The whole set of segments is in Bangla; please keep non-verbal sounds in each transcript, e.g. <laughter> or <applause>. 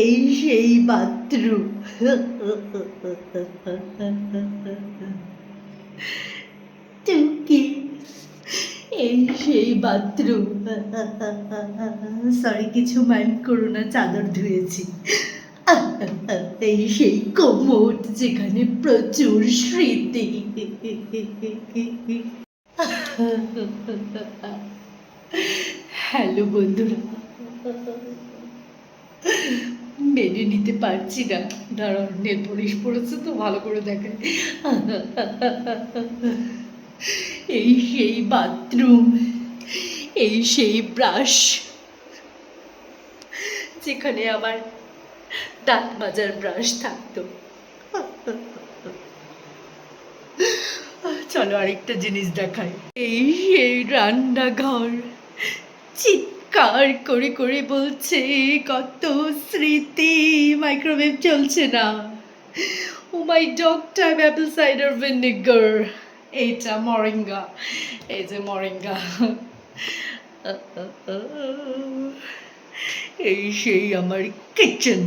এই সেই বাথরুম। টুকি এই সেই বাথরুম। সরি কিছু মাইন্ড করো না চাদর ধুয়েছি। এই সেই কোমর যেখানে প্রচুর স্মৃতি হ্যালো বন্ধুরা। মেনে নিতে পারছি না। দাঁড়াও, নেল পড়েছে তো, ভালো করে দেখায় এই সেই বাথরুম, এই সেই ব্রাশ, যেখানে আমার দাঁত মাজার ব্রাশ থাকতো। চলো আরেকটা জিনিস দেখাই। এই সেই রান্নাঘর চিৎকার করে করে বলছে, কত স্মৃতি মাইক্রোওয়েভ চলছে না। ও my time apple cider vinegar এইটা মরিঙ্গা এই যে মরিঙ্গা এই সেই আমার কিচেন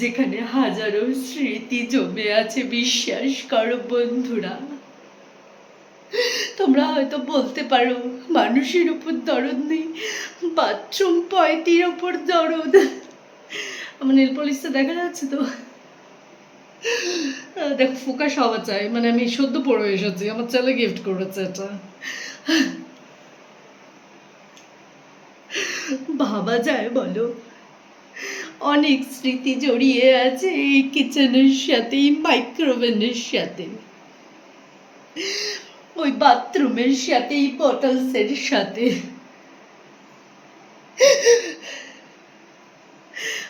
যেখানে হাজারো স্মৃতি জমে আছে, বিশ্বাস করো বন্ধুরা। তোমরা হয়তো বলতে পারো, মানুষের উপর দরদ নেই বাথরুম পয়তির ওপর দরদ। আমার নীল পলিশটা দেখা যাচ্ছে তো? দেখো, ফোকাস হওয়া চাই মানে আমি সদ্য পড়ে এসেছি, আমার ছেলে গিফট করেছে এটা। ভাবা যায়, বলো অনেক স্মৃতি জড়িয়ে আছে এই কিচেনের সাথে, এই মাইক্রোওভেনের সাথে। ওই বাথরুমের সাথে, এই বটলসের সাথে।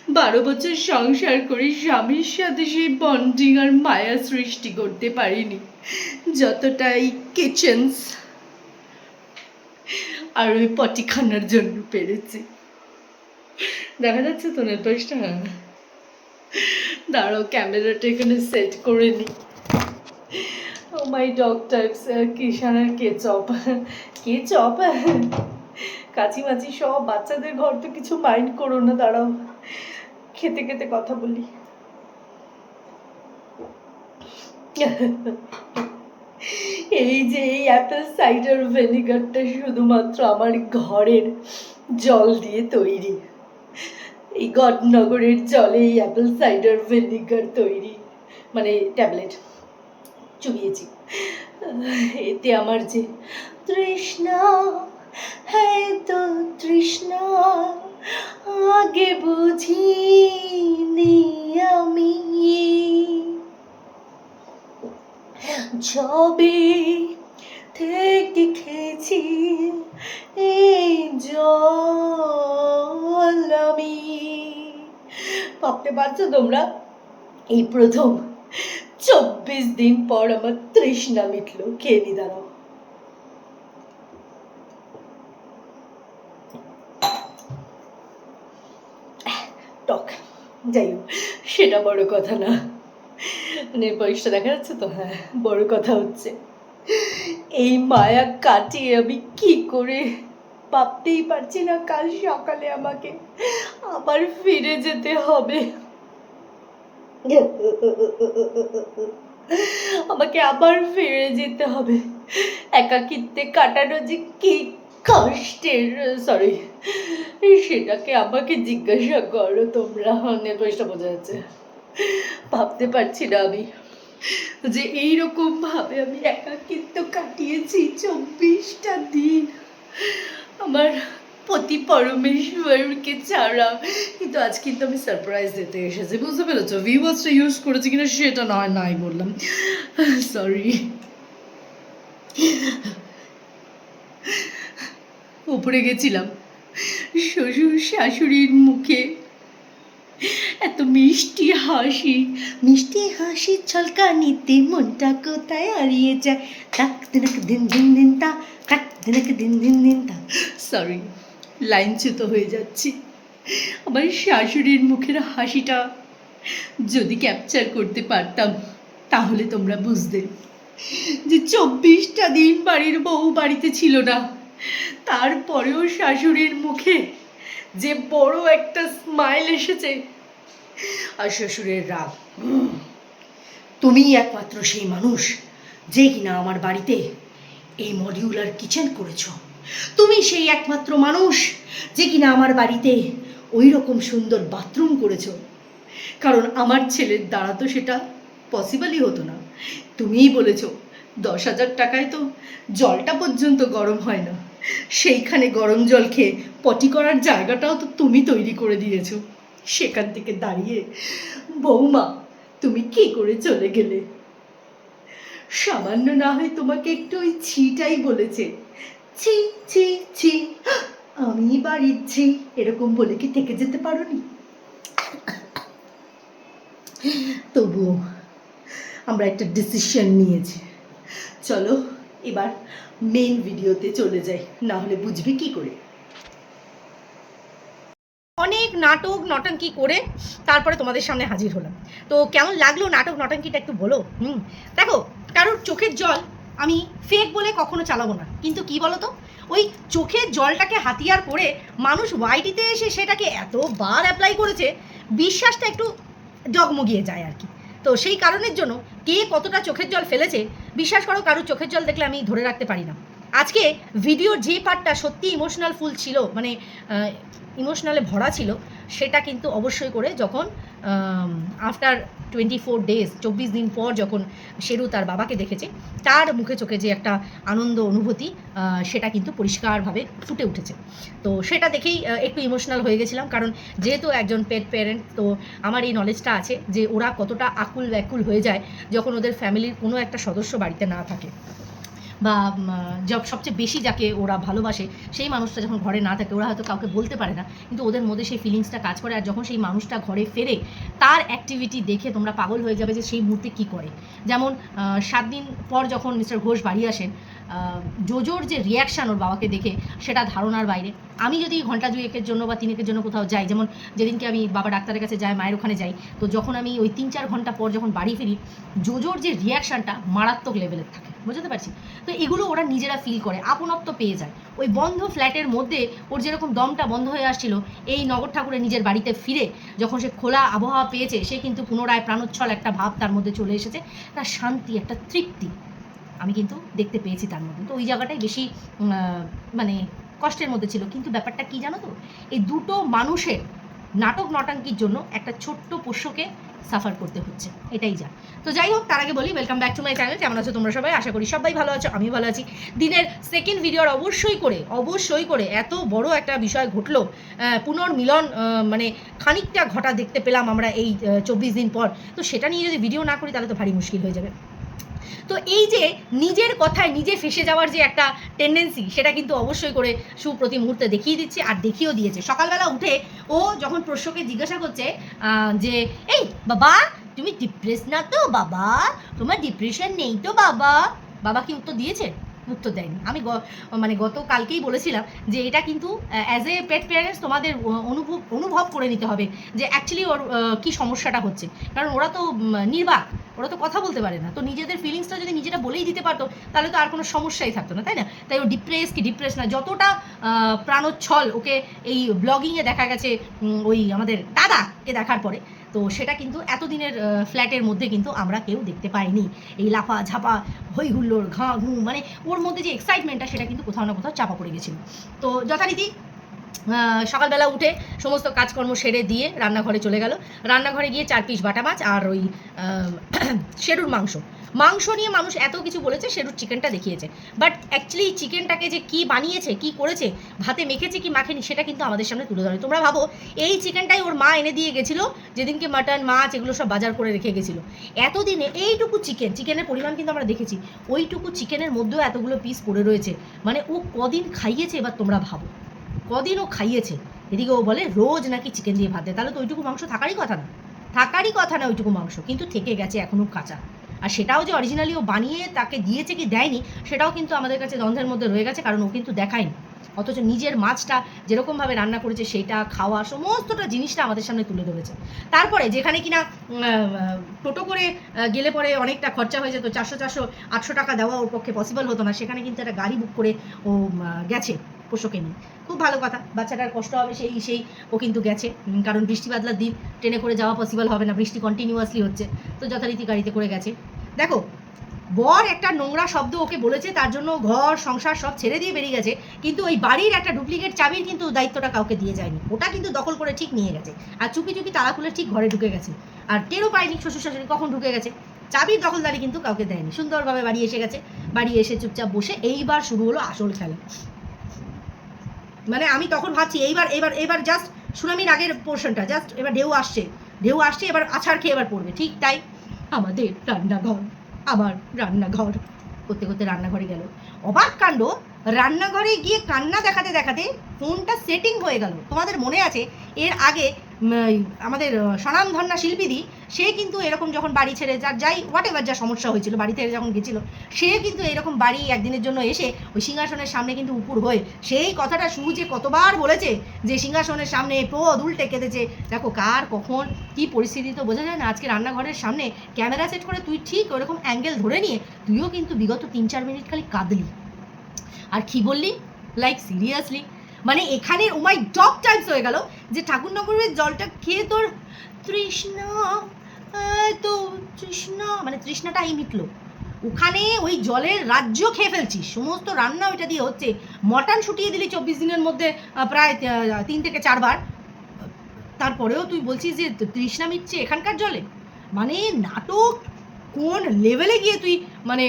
বারো বছর সংসার করে স্বামীর সাথে সেই বন্ডিং আর মায়া সৃষ্টি করতে পারিনি। যতটা এই কিচেন্স আর ওই পটিখানার জন্য পেরেছি। দেখা যাচ্ছে তো নেটওয়ার্কটা। দাঁড়াও, ক্যামেরাটা এখানে সেট করে নিই ও মাই ডগ টাইপস কিষানের কেচপ। কেচপ? কাচি মাচি সব বাচ্চাদের ঘর তো কিছু মাইন্ড করো না, দাঁড়াও। খেতে খেতে কথা বলি। এই যে এই অ্যাপেল সাইডার ভিনেগারটা শুধুমাত্র আমার ঘরের জল দিয়ে তৈরি। এই গডনগরের জলে এই অ্যাপেল সাইডার ভিনেগার তৈরি মানে ট্যাবলেট চুবিয়েছি। এতে আমার যে তৃষ্ণা হ্যাঁ তো তৃষ্ণা, আগে বুঝিনি আমি। যবে থেকে খেয়েছি ভাবতে পারছ তোমরা? এই প্রথম চব্বিশ দিন পর আমার তৃষ্ণা মিটলো। খেয়ে নি, দাঁড়াও। টক, যাই হোক, সেটা বড় কথা না। মানে পরিষ্কার দেখা যাচ্ছে তো? হ্যাঁ বড় কথা হচ্ছে। এই মায়া কাটিয়ে আমি কি করে ভাবতেই পারছি না, কাল সকালে আমাকে আবার ফিরে যেতে হবে। আমাকে আবার ফিরে যেতে হবে। একাকিত্বে কাটানো যে কি কষ্টের সরি সেটাকে আমাকে জিজ্ঞাসা করো তোমরা। নেটওয়ার্কটা বোঝা যাচ্ছে। ভাবতে পারছি না আমি যে এইরকম ভাবে আমি একাকিত্ব কাটিয়েছি চব্বিশটা দিন। আমার পতি পরমেশ্বরকে ছাড়া। কিন্তু আজ কিন্তু আমি সারপ্রাইজ দিতে এসেছি। বুঝতে পেরেছ? ভিউয়ার্সটা ইউজ করেছি কিনা সেটা নয় নাই বললাম। সরি উপরে গেছিলাম। শ্বশুর শাশুড়ির মুখে এত মিষ্টি হাসি। মিষ্টি হাসি ছলকানিতে মনটা কোথায় হারিয়ে যায়? তাক দিনক দিন দিন দিন, তা। তাক দিনক দিন দিন দিন, তা। সরি লাইনচ্যুত হয়ে যাচ্ছি। আমার শাশুড়ির মুখের হাসিটা যদি ক্যাপচার করতে পারতাম, তাহলে তোমরা বুঝতে যে চব্বিশটা দিন বাড়ির বউ বাড়িতে ছিল না। তারপরেও শাশুড়ির মুখে যে বড় একটা স্মাইল এসেছে আর শ্বশুরের রাগ। তুমিই একমাত্র সেই মানুষ যে কিনা আমার বাড়িতে এই মডিউলার কিচেন করেছ। তুমি সেই একমাত্র মানুষ যে কিনা আমার বাড়িতে ওই রকম সুন্দর বাথরুম করেছ। কারণ আমার ছেলের দ্বারা তো সেটা পসিবলই হতো না। তুমিই বলেছ, দশ হাজার টাকায় তো জলটা পর্যন্ত গরম হয় না। সেইখানে গরম জল খেয়ে পটি করার জায়গাটাও তো তুমি তৈরি করে দিয়েছ। সেখান থেকে দাঁড়িয়ে, বৌমা, তুমি কি করে চলে গেলে? সামান্য না হয় তোমাকে একটু ওই ছিটাই বলেছে। ছি ছি ছি, আমি বাড়ির ছি এরকম বলে কি থেকে যেতে পারোনি? তবুও আমরা একটা ডিসিশন নিয়েছি। চলো, এবার মেন ভিডিওতে চলে যাই, না হলে বুঝবে কি করে। অনেক নাটক, নটাঙ্কি করে তারপরে তোমাদের সামনে হাজির হলাম। তো কেমন লাগল নাটক, নটাঙ্কিটা একটু বলো? হুম, দেখো, কারোর চোখের জল আমি ফেক বলে কখনো চালাবো না। কিন্তু কি বলো তো ওই চোখের জলটাকে হাতিয়ার করে মানুষ ওয়াইটিতে এসে সেটাকে এতবার অ্যাপ্লাই করেছে, বিশ্বাসটা একটু ডগমগিয়ে যায় আর কি। তো সেই কারণের জন্য কে কতটা চোখের জল ফেলেছে, বিশ্বাস করো, কারোর চোখের জল দেখলে আমি ধরে রাখতে পারি না। আজকে ভিডিওর যে পার্টটা সত্যি ইমোশনাল ফুল ছিল মানে ইমোশনালে ভরা ছিল, সেটা কিন্তু অবশ্যই করে যখন আফটার টোয়েন্টি ফোর ডেজ চব্বিশ দিন পর যখন শেরু তার বাবাকে দেখেছে, তার মুখে চোখে যে একটা আনন্দ অনুভূতি সেটা কিন্তু পরিষ্কারভাবে ফুটে উঠেছে। তো সেটা দেখেই একটু ইমোশনাল হয়ে গেছিলাম, কারণ যেহেতু একজন পেট প্যারেন্ট তো আমার এই নলেজটা আছে যে ওরা কতটা আকুল ব্যাকুল হয়ে যায় যখন ওদের ফ্যামিলির কোনো একটা সদস্য বাড়িতে না থাকে। বা সবচেয়ে বেশি যাকে ওরা ভালোবাসে, সেই মানুষটা যখন ঘরে না থাকে, ওরা হয়তো কাউকে বলতে পারে না। কিন্তু ওদের মধ্যে সেই ফিলিংসটা কাজ করে, আর যখন সেই মানুষটা ঘরে ফেরে, তার অ্যাক্টিভিটি দেখে তোমরা পাগল হয়ে যাবে যে সেই মুহূর্তে কী করে। যেমন সাত দিন পর যখন মিস্টার ঘোষ বাড়ি আসেন জোজোর যে রিয়াকশান ওর বাবাকে দেখে, সেটা ধারণার বাইরে। আমি যদি ঘণ্টা দুয়েকের জন্য বা তিনেকের জন্য কোথাও যাই, যেমন যেদিনকে আমি বাবা ডাক্তারের কাছে যাই, মায়ের ওখানে যাই, তো যখন আমি ওই তিন চার ঘণ্টা পর যখন বাড়ি ফিরি, জোজোর যে রিয়াকশানটা মারাত্মক লেভেলের থাকে। বুঝতে পারছি? তো এগুলো ওরা নিজেরা ফিল করে, আপনত্ব পেয়ে যায়। ওই বন্ধ ফ্ল্যাটের মধ্যে ওর যেরকম দমটা বন্ধ হয়ে আসছিল, এই নগর ঠাকুরের নিজের বাড়িতে ফিরে, যখন সে খোলা আবহাওয়া পেয়েছে, সে কিন্তু পুনরায় প্রাণোচ্ছল একটা ভাব তার মধ্যে চলে এসেছে। একটা শান্তি, একটা তৃপ্তি। আমি কিন্তু দেখতে পেয়েছি তার মধ্যে। তো ওই জায়গাটাই বেশি মানে কষ্টের মধ্যে ছিল। কিন্তু ব্যাপারটা কি জানো তো? এই দুটো মানুষের নাটক নটাঙ্কির জন্য একটা ছোট্ট পোষ্যকে সাফার করতে হচ্ছে। এটাই যা। তো যাই হোক, তার আগে বলি welcome back to my channel কেমন আছো তোমরা সবাই? আশা করি সবাই ভালো আছো আমি ভালো আছি। দিনের সেকেন্ড ভিডিওর অবশ্যই করে অবশ্যই করে এত বড় একটা বিষয় ঘটলো পুনর্মিলন মানে খানিকটা ঘটা দেখতে পেলাম আমরা এই চব্বিশ দিন পর। তো সেটা নিয়ে যদি ভিডিও না করি, তাহলে তো ভারী মুশকিল হয়ে যাবে। তো এই যে নিজের কথায় নিজে ফেসে যাওয়ার যে একটা টেন্ডেন্সি সেটা কিন্তু অবশ্যই করে সুপ্রতি মুহূর্তে দেখিয়ে দিচ্ছে আর দেখিয়েও দিয়েছে। সকালবেলা উঠে ও যখন প্রশ্নকে জিজ্ঞাসা করছে যে, এই, বাবা, তুমি ডিপ্রেস না তো, বাবা? তোমার ডিপ্রেশন নেই তো, বাবা? বাবা কি উত্তর দিয়েছে? উত্তর দেয়নি। আমি মানে গতকালকেই বলেছিলাম যে, এটা কিন্তু অ্যাজ এ পেট প্যারেন্টস তোমাদের অনুভব অনুভব করে নিতে হবে যে অ্যাকচুয়ালি ওর কি সমস্যাটা হচ্ছে। কারণ ওরা তো নির্বাক। ওরা তো কথা বলতে পারে না। তো নিজেদের ফিলিংসটা যদি নিজেরা বলেই দিতে পারতো, তাহলে তো আর কোনো সমস্যাই থাকতো না, তাই না? তাই ও ডিপ্রেস কি ডিপ্রেস না, যতটা প্রাণোচ্ছল ওকে এই ব্লগিংয়ে দেখা গেছে ওই আমাদের দাদাকে দেখার পরে, তো সেটা কিন্তু এতদিনের ফ্ল্যাটের মধ্যে কিন্তু আমরা কেউ দেখতে পাইনি। এই লাফা ঝাপা হই হুল্লোড় ঘা ঘু মানে ওর মধ্যে যে এক্সাইটমেন্টটা সেটা কিন্তু কোথাও না কোথাও চাপা পড়ে গেছিল। তো যথারীতি সকালবেলা উঠে সমস্ত কাজকর্ম সেরে দিয়ে রান্নাঘরে চলে গেল। রান্নাঘরে গিয়ে চার পিস বাটা মাছ আর ওই শেরুর <clears throat> মাংস। মাংস নিয়ে মানুষ এত কিছু বলেছে শেরুর চিকেনটা দেখিয়েছে। বাট অ্যাকচুয়ালি চিকেনটাকে যে কি বানিয়েছে, কি করেছে, ভাতে মেখেছে কি মাখেনি, সেটা কিন্তু আমাদের সামনে তুলে ধরে। তোমরা ভাবো, এই চিকেনটাই ওর মা এনে দিয়ে গেছিল, যেদিনকে মাটন মাছ এগুলো সব বাজার করে রেখে গেছিল। এতদিনে এইটুকু চিকেন, চিকেনের পরিমাণ কিন্তু আমরা দেখেছি, ওইটুকু চিকেনের মধ্যেও এতগুলো পিস পড়ে রয়েছে। মানে ও কদিন খাইয়েছে এবার তোমরা ভাবো। কদিন ও খাইয়েছে। এদিকে ও বলে, রোজ নাকি চিকেন দিয়ে ভাত দেয়। তাহলে তো ওইটুকু মাংস থাকারই কথা না। থাকারই কথা না ওইটুকু মাংস, কিন্তু থেকে গেছে এখনও কাঁচা। আর সেটাও যে অরিজিনালি ও বানিয়ে তাকে দিয়েছে কি দেয়নি, সেটাও কিন্তু আমাদের কাছে দ্বন্দ্বের মধ্যে রয়ে গেছে, কারণ ও কিন্তু দেখায়নি। অথচ নিজের মাছটা যেরকমভাবে রান্না করেছে, সেটা, খাওয়া, সমস্তটা জিনিসটা আমাদের সামনে তুলে ধরেছে। তারপরে যেখানে কিনা টোটো করে গেলে পরে অনেকটা খরচা হয়ে যেত। চারশো চারশো, আটশো টাকা দেওয়া ওর পক্ষে পসিবল হতো না। সেখানে কিন্তু একটা গাড়ি বুক করে ও গেছে। পোষ্যকে নিয়ে খুব ভালো কথা। বাচ্চাটার কষ্ট হবে, সেই সেই ও কিন্তু গেছে। কারণ বৃষ্টি বাদলার দিন ট্রেনে করে যাওয়া পসিবল হবে না। বৃষ্টি কন্টিনিউয়াসলি হচ্ছে। তো যথারীতি গাড়িতে করে গেছে। দেখো, বর একটা নোংরা শব্দ ওকে বলেছে, তার জন্য ঘর, সংসার সব ছেড়ে দিয়ে বেরিয়ে গেছে। কিন্তু ওই বাড়ির একটা ডুপ্লিকেট চাবির কিন্তু দায়িত্বটা কাউকে দিয়ে যায়নি। ওটা কিন্তু দখল করে ঠিক নিয়ে গেছে। আর চুপি চুপি তালা খুলে ঠিক ঘরে ঢুকে গেছে। আর টেরও পায়নি শ্বশুর শাশুড়ি কখন ঢুকে গেছে। চাবির দখলদারি কিন্তু কাউকে দেয়নি। সুন্দরভাবে বাড়ি এসে গেছে। বাড়ি এসে চুপচাপ বসে এইবার শুরু হলো আসল খেলা। মানে আমি তখন ভাবছি এইবার এবার এবার জাস্ট সুনামির আগের পোর্শনটা জাস্ট এবার ঢেউ আসছে। ঢেউ আসছে, এবার আছাড় খেয়ে এবার পড়বে, ঠিক তাই? আমাদের রান্নাঘর, আমার রান্নাঘর। করতে করতে রান্নাঘরে গেল। অবাক কাণ্ড, রান্নাঘরে গিয়ে কান্না দেখাতে দেখাতে ফোনটা সেটিং হয়ে গেল। তোমাদের মনে আছে, এর আগে আমাদের আহ, স্বনামধন্যা শিল্পীদি সে কিন্তু এরকম যখন বাড়ি ছেড়ে যার যাই হোয়াট এভার যা সমস্যা হয়েছিল বাড়ি থেকে যখন গেছিল সে কিন্তু এরকম বাড়ি একদিনের জন্য এসে ওই সিংহাসনের সামনে কিন্তু উপুর হয়ে সেই কথাটা সু যে কতবার বলেছে যে সিংহাসনের সামনে পদ উল্টে কেঁদেছে দেখো কার কখন কি পরিস্থিতি তো বোঝা যায় না আজকে রান্নাঘরের সামনে ক্যামেরা সেট করে তুই ঠিক ওরকম অ্যাঙ্গেল ধরে নিয়ে তুইও কিন্তু বিগত তিন চার মিনিট খালি কাঁদলি। আর কি বললি? লাইক সিরিয়াসলি মানে এখানে উমাই ডক টাইমস হয়ে গেল যে ঠাকুরনগরের জলটা খেয়ে তোর তৃষ্ণা তো তৃষ্ণা মানে তৃষ্ণাটাই মিটলো। ওখানে ওই জলের রাজ্য খেয়ে ফেলছিস। সমস্ত রান্না ওইটা দিয়ে হচ্ছে। মটন শুটিয়ে দিলি চব্বিশ দিনের মধ্যে প্রায় তিন থেকে চারবার। তারপরেও তুই বলছিস যে তৃষ্ণা মিটছে এখানকার জলে? মানে নাটক কোন লেভেলে গিয়ে তুই মানে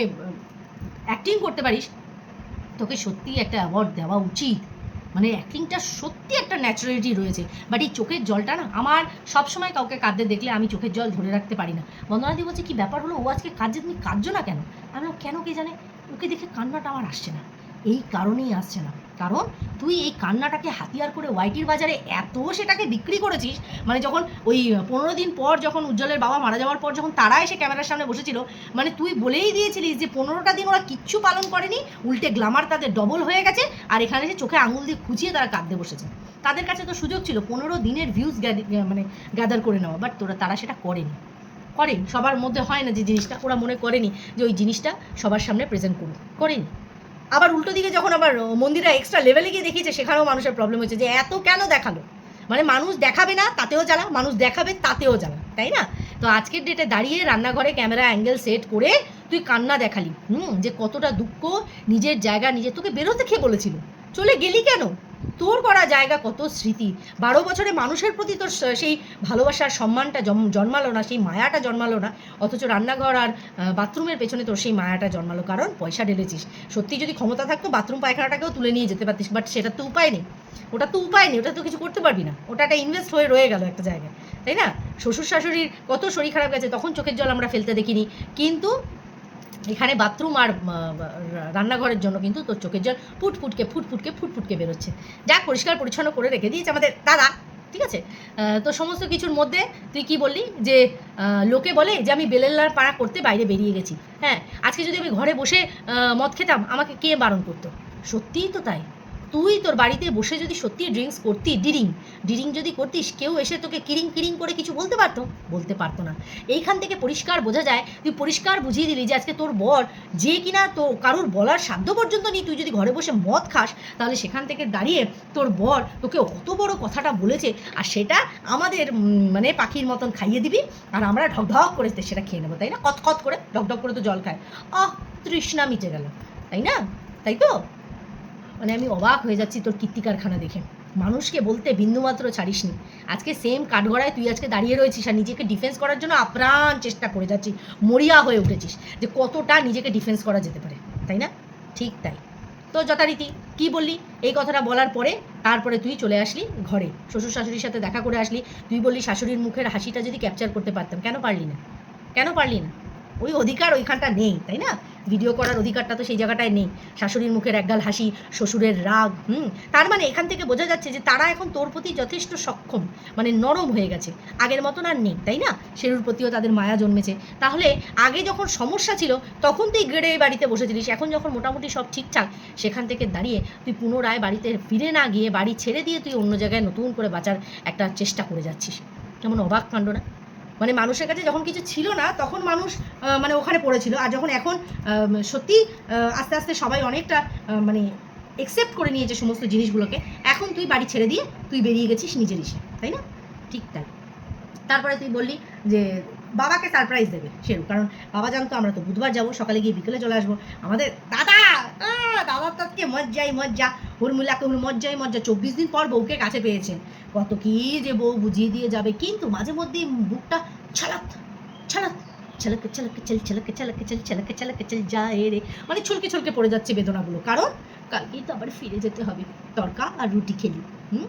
অ্যাক্টিং করতে পারিস? তোকে সত্যি একটা অ্যাওয়ার্ড দেওয়া উচিত। মানে অ্যাক্টিংটা সত্যি একটা ন্যাচুরালিটি রয়েছে। বাট এই চোখের জলটা না, আমার সবসময় কাউকে কাঁদতে দেখলে আমি চোখের জল ধরে রাখতে পারি না। বন্দনাদি বলছে, কি ব্যাপার হলো? ও আজকে কাঁদছে, তুমি কাঁদছো না কেন? আমি কেন কে জানে? ওকে দেখে কান্নাটা আমার আসছে না। এই কারণেই আসছে না। কারণ তুই এই কান্নাটাকে হাতিয়ার করে ওয়াইটির বাজারে এত সেটাকে বিক্রি করেছিস মানে যখন ওই পনেরো দিন পর যখন উজ্জ্বলের বাবা মারা যাওয়ার পর যখন তারা এসে ক্যামেরার সামনে বসেছিল মানে তুই বলেই দিয়েছিলিস যে পনেরোটা দিন ওরা কিচ্ছু পালন করেনি, উল্টে গ্লামার তাদের ডবল হয়ে গেছে, আর এখানে এসে চোখে আঙুল দিয়ে খুঁচিয়ে তারা কাঁদতে বসেছে। তাদের কাছে তো সুযোগ ছিল পনেরো দিনের ভিউজ মানে গ্যাদার করে নেওয়া বাট তোরা, তারা সেটা করেনি। করেনি, সবার মধ্যে হয় না যে জিনিসটা, ওরা মনে করেনি যে ওই জিনিসটা সবার সামনে প্রেজেন্ট করুক। করেনি। আবার উল্টো দিকে যখন আবার মন্দিরা এক্সট্রা লেভেলে গিয়ে দেখিয়েছে, সেখানেও মানুষের প্রবলেম হচ্ছে যে এত কেন দেখাল? মানে মানুষ দেখাবে না, তাতেও জ্বালা, মানুষ দেখাবে, তাতেও জ্বালা, তাই না? তো আজকের ডেটে দাঁড়িয়ে রান্নাঘরে ক্যামেরা অ্যাঙ্গেল সেট করে তুই কান্না দেখালি, হুম? যে কতটা দুঃখ, নিজের জায়গা নিজে তোকে বেরোতে খেয়ে বলেছিল। চলে গেলি কেন? তোর করা জায়গা কত স্মৃতি? বারো বছরে মানুষের প্রতি তোর সেই ভালোবাসার সম্মানটা জন্মালো না, সেই মায়াটা জন্মালো না, অথচ রান্নাঘর আর বাথরুমের পেছনে তোর সেই মায়াটা জন্মালো, কারণ পয়সা ঢেলেছিস। সত্যি যদি ক্ষমতা থাকতো, বাথরুম পায়খানাটাকেও তুলে নিয়ে যেতে পারতিস বাট সেটা তো উপায় নেই। ওটা তো উপায় নেই, ওটা তো কিছু করতে পারবি না। ওটা একটা ইনভেস্ট হয়ে রয়ে গেল একটা জায়গায়, তাই না? শ্বশুর শাশুড়ির কত শরীর খারাপ গেছে, তখন চোখের জল আমরা ফেলতে দেখিনি। কিন্তু এখানে বাথরুম আর রান্নাঘরের জন্য কিন্তু তোর চোখের জল ফুটফুটকে ফুটফুটকে ফুট ফুটকে ফুট ফুটকে বেরোচ্ছে। যাক পরিষ্কার পরিচ্ছন্ন করে রেখে দিয়েছে আমাদের দাদা, ঠিক আছে? তো সমস্ত কিছুর মধ্যে তুই কি বললি? যে লোকে বলে যে, আমি বেলেল্লার পাড়া করতে বাইরে বেরিয়ে গেছি। হ্যাঁ আজকে যদি আমি ঘরে বসে মদ খেতাম, আমাকে কে বারণ করতো? সত্যিই তো তাই। তুই তোর বাড়িতে বসে যদি সত্যি ড্রিঙ্কস করতি ডিরিং ডিরিং যদি করতিস, কেউ এসে তোকে কিরিং কিরিং করে কিছু বলতে পারতো? বলতে পারতো না। এইখান থেকে পরিষ্কার বোঝা যায়, তুই পরিষ্কার বুঝিয়ে দিলি যে আজকে তোর বর যে কিনা তো কারোর বলার সাধ্য পর্যন্ত নেই, তুই যদি ঘরে বসে মদ খাস, তাহলে সেখান থেকে দাঁড়িয়ে তোর বর তোকে অত বড় কথাটা বলেছে, আর সেটা আমাদের মানে পাখির মতন খাইয়ে দিবি, আর আমরা ঢক ঢক করে সেটা খেয়ে নেব, তাই না? কত কত করে ঢক ঢক করে তো জল খায়। আহ, তৃষ্ণা মিটে গেল, তাই না? তাই তো? মানে আমি অবাক হয়ে যাচ্ছি তোর কীর্তি কারখানা দেখে। মানুষকে বলতে বিন্দুমাত্র ছাড়িসনি। আজকে সেম কাঠগড়ায় তুই আজকে দাঁড়িয়ে রয়েছিস আর নিজেকে ডিফেন্স করার জন্য আপ্রাণ চেষ্টা করে যাচ্ছিস, মরিয়া হয়ে উঠেছিস যে কতটা নিজেকে ডিফেন্স করা যেতে পারে, তাই না? ঠিক তাই। তো যথারীতি, কি বললি? এই কথাটা বলার পরে তারপরে তুই চলে আসলি ঘরে। শ্বশুর শাশুড়ির সাথে দেখা করে আসলি। তুই বললি শাশুড়ির মুখের হাসিটা যদি ক্যাপচার করতে পারতাম, কেন পারলি না? কেন পারলি না? ওই অধিকার ওইখানটা নেই, তাই না? ভিডিও করার অধিকারটা তো সেই জায়গাটায় নেই। শাশুড়ির মুখের একগাল হাসি, শ্বশুরের রাগ, হুম? তার মানে এখান থেকে বোঝা যাচ্ছে যে তারা এখন তোর প্রতি যথেষ্ট সক্ষম মানে নরম হয়ে গেছে। আগের মতন আর নেই, তাই না? শেরুর প্রতিও তাদের মায়া জন্মেছে। তাহলে আগে যখন সমস্যা ছিল, তখন তুই গ্রেডে বাড়িতে বসেছিলিস। এখন যখন মোটামুটি সব ঠিকঠাক, সেখান থেকে দাঁড়িয়ে তুই পুনরায় বাড়িতে ফিরে না গিয়ে বাড়ি ছেড়ে দিয়ে তুই অন্য জায়গায় নতুন করে বাঁচার একটা চেষ্টা করে যাচ্ছিস। কেমন অবাক কাণ্ড না? মানে মানুষের কাছে যখন কিছু ছিল না, তখন মানুষ মানে ওখানে পড়েছিল। আর যখন এখন সত্যি আস্তে আস্তে সবাই অনেকটা মানে একসেপ্ট করে নিয়েছে সমস্ত জিনিসগুলোকে, এখন তুই বাড়ি ছেড়ে দিয়ে তুই বেরিয়ে গেছিস নিজের ইসে তাই না? ঠিক তাই। তারপরে তুই বললি যে বাবাকে সারপ্রাইজ দেবে সেরু কারণ বাবা জানতো আমরা তো বুধবার যাব, সকালে গিয়ে বিকেলে চলে আসব। আমাদের দাদা দাদার তো আজকে মজ্জাই মজ্জা হুরমুলাকে হুর মজ্জাই মজ্জা, চব্বিশ দিন পর বউকে কাছে পেয়েছেন। কত কি যে বউ বুঝিয়ে দিয়ে যাবে, কিন্তু মাঝে মধ্যেই বুকটা ছালাক ছালাক, ছলকে ছলকে চল ছলকে ছলকে চল ছলকে ছলকে চল যায় রে। মানে ছলকে ছলকে পড়ে যাচ্ছে বেদনাগুলো। কারণ কালকেই তো আবার ফিরে যেতে হবে, তরকা আর রুটি খেলি, হুম?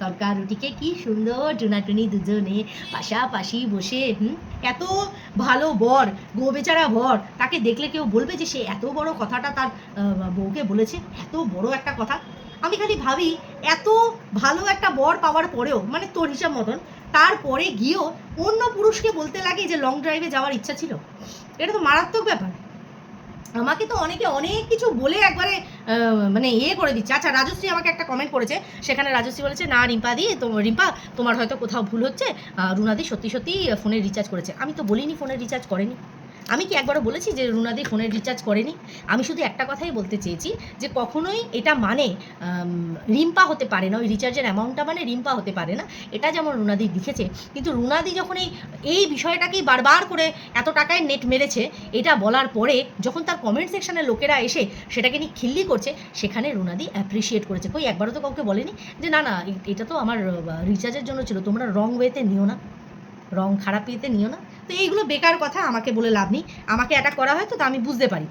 তরকা রুটিকে কি সুন্দর টুনাটুনি দুজনে পাশাপাশি বসে এত ভালো বর গো বেচারা বর, তাকে দেখলে কেউ বলবে যে সে এত বড় কথাটা তার বউকে বলেছে? এত বড় একটা কথা? আমি খালি ভাবি, এত ভালো একটা বর পাওয়ার পরেও মানে তোর হিসাব মতন, তারপরে গিয়েও অন্য পুরুষকে বলতে লাগে যে লং ড্রাইভে যাওয়ার ইচ্ছা ছিল? এটা তো মারাত্মক ব্যাপার। আমাকে তো অনেকে অনেক কিছু বলে একবারে মানে ইয়ে করে দিচ্ছে। আচ্ছা রাজশ্রী আমাকে একটা কমেন্ট করেছে। সেখানে রাজশ্রী বলেছে, না, রিম্পা দি, তো, রিম্পা, তোমার হয়তো কোথাও ভুল হচ্ছে। রুনাদি সত্যি সত্যি ফোনের রিচার্জ করেছে। আমি তো বলিনি ফোনের রিচার্জ করেনি। আমি কি একবারও বলেছি যে রুনাদি ফোনের রিচার্জ করেনি? আমি শুধু একটা কথাই বলতে চেয়েছি যে কখনোই এটা মানে রিম্পা হতে পারে না, ওই রিচার্জের অ্যামাউন্টটা মানে রিম্পা হতে পারে না। এটা যেমন রুনাদি লিখেছে, কিন্তু রুনাদি যখন এই এই বিষয়টাকেই বারবার করে এত টাকায় নেট মেরেছে, এটা বলার পরে যখন তার কমেন্ট সেকশনের লোকেরা এসে সেটাকে নিয়ে খিল্লি করছে, সেখানে রুনাদি অ্যাপ্রিসিয়েট করেছে। কই, একবারও তো কাউকে বলেনি? যে না না এটা তো আমার রিচার্জের জন্য ছিল, তোমরা রং ওয়েতে নিও না। রং খারাপ পেতে নিও না। তো এইগুলো বেকার কথা, আমাকে বলে লাভ নেই। আমাকে অ্যাটাক করা হয় তো আমি বুঝতে পারি।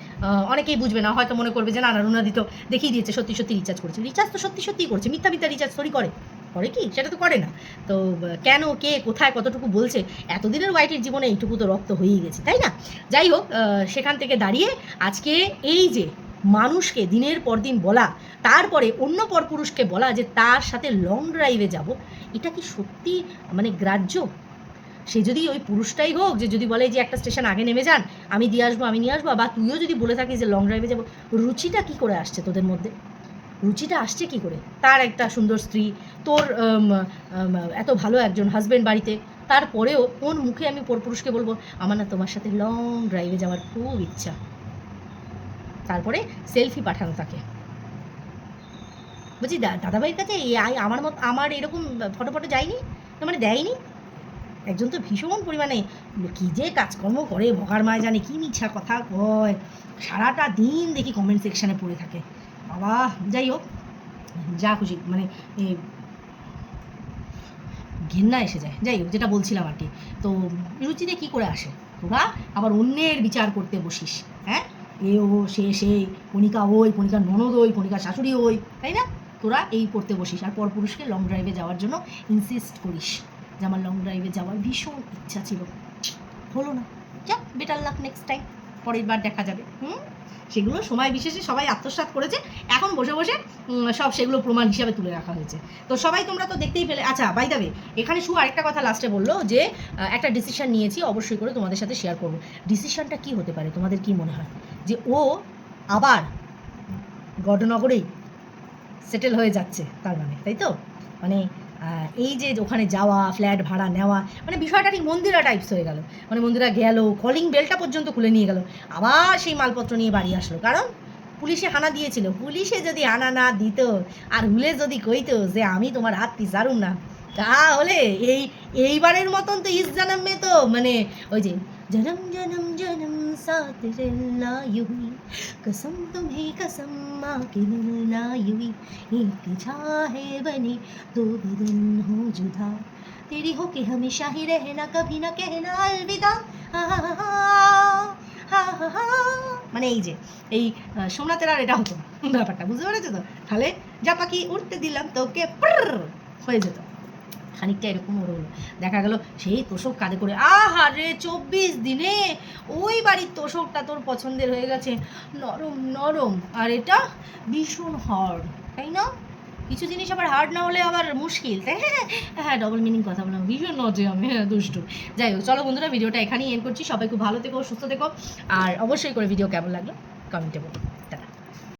অনেকেই বুঝবে না, হয়তো মনে করবে যে, না না, রুনাদি তো দেখিয়ে দিয়েছে, সত্যি সত্যি রিচার্জ করেছে। রিচার্জ তো সত্যি, সত্যিই করছে। মিথ্যা মিথ্যা রিচার্জ সরি করে। করে কি? সেটা তো করে না। তো কেন, কে, কোথায় কতটুকু বলছে? এতদিনের ওয়াইটির জীবনে এইটুকু তো রক্ত হয়েই গেছে, তাই না? যাই হোক সেখান থেকে দাঁড়িয়ে আজকে এই যে মানুষকে দিনের পর দিন বলা, তারপরে অন্য পরপুরুষকে বলা যে, তার সাথে লং ড্রাইভে যাব, এটা কি সত্যি মানে গ্রাহ্য? সে যদি ওই পুরুষটাই হোক, যে যদি বলে যে একটা স্টেশন আগে নেমে যান, আমি দিয়ে আসব, আমি নিয়ে আসব, বা তুইও যদি বলে থাকিস যে লং ড্রাইভে যাব, রুচিটা কি করে আসছে তোদের মধ্যে? রুচিটা আসছে কি করে? তার একটা সুন্দর স্ত্রী, তোর এত ভালো একজন হাজবেন্ড বাড়িতে, তারপরেও কোন মুখে আমি পরপুরুষকে বলব, আমার না তোমার সাথে লং ড্রাইভে যাওয়ার খুব ইচ্ছা। তারপরে সেলফি পাঠানো তাকে। বলছি দাদাভাইয়ের কাছে আমার মত, আমার এরকম ফটো ফটো যায়নি মানে দেয়নি? একজন তো ভীষণ পরিমাণে কি যে কাজকর্ম করে, ভগার মায় জানে কি মিছা কথা কয়। সারাটা দিন দেখি কমেন্ট সেকশানে পড়ে থাকে। বাবা, যাই হোক, যা খুশি মানে ঘেন্না এসে যায়। যাই হোক, যেটা বলছিলাম আর কি। তো রুচিতে কি করে আসে? তোরা আবার অন্যের বিচার করতে বসিস হ্যাঁ? এ ও, সে সে, কণিকা ওই, কণিকার ননদ ওই, কণিকার শাশুড়ি ওই, তাই না? তোরা এই পড়তে বসিস। আর পরপুরুষকে লং ড্রাইভে যাওয়ার জন্য ইনসিস্ট করিস। যে আমার লং ড্রাইভে যাওয়ার ভীষণ ইচ্ছা ছিল। হলো না। যা বেটার লাক নেক্সট টাইম পরের বার দেখা যাবে। হুম? সেগুলো সময় বিশেষে সবাই আত্মসাৎ করেছে। এখন বসে বসে সব সেগুলো প্রমাণ হিসাবে তুলে রাখা হয়েছে। তো সবাই তোমরা তো দেখতেই পেলে। আচ্ছা বাই দাবে এখানে শু আরেকটা কথা লাস্টে বলল যে একটা ডিসিশন নিয়েছি, অবশ্যই করে তোমাদের সাথে শেয়ার করব। ডিসিশনটা কি হতে পারে? তোমাদের কি মনে হয়? যে ও আবার গডনগরেই সেটেল হয়ে যাচ্ছে, তার মানে তাই তো? মানে এই যে ওখানে যাওয়া ফ্ল্যাট ভাড়া নেওয়া মানে বিষয়টা ঠিক মন্দিরা টাইপস হয়ে গেল। মানে মন্দিরা গেল কলিং বেলটা পর্যন্ত খুলে নিয়ে গেল। আবার সেই মালপত্র নিয়ে বাড়ি আসলো। কারণ পুলিশে হানা দিয়েছিল। পুলিশে যদি হানা না দিত, আর হুলে যদি কইতো যে আমি তোমার হাত পিছারুম না, তাহলে এই, এইবারের মতন তো ইস জনমে তো মানে ওই যে জনম জনম জনম সাথ না यूं कसम तुम्हें कसम माँ के मिलना यूं एक चाहे बने दो बदन हो जुदा तेरी हो के हमेशा ही रहना कभी ना कहना अलविदा हा हा हा হা হা হা। মানে এই যে এই আহ, সোমনাথের আর এটা হতো ব্যাপারটা বুঝতে পেরেছো তো তাহলে যা পাখি উঠতে দিলাম তোকে প্রর হয়ে যেত খানিকটা এরকম ওর হলো দেখা গেল সেই তোষক কাঁধে করে, আহা রে, চব্বিশ দিনে ওই বাড়ির তোষকটা তোর পছন্দের হয়ে গেছে। নরম নরম। আর এটা ভীষণ হার্ড তাই না? কিছু জিনিস আবার হার্ড না হলে আবার মুশকিল, তাই হ্যাঁ হ্যাঁ ডবল মিনিং কথা বললাম। ভীষণ নজে আমি হ্যাঁ দুষ্টু। যাই হোক, চলো বন্ধুরা, ভিডিওটা এখানেই এন্ড করছি। সবাই খুব ভালো থেকো, সুস্থ থেকো। আর অবশ্যই করে ভিডিও কেমন লাগল? কমেন্টে বলো।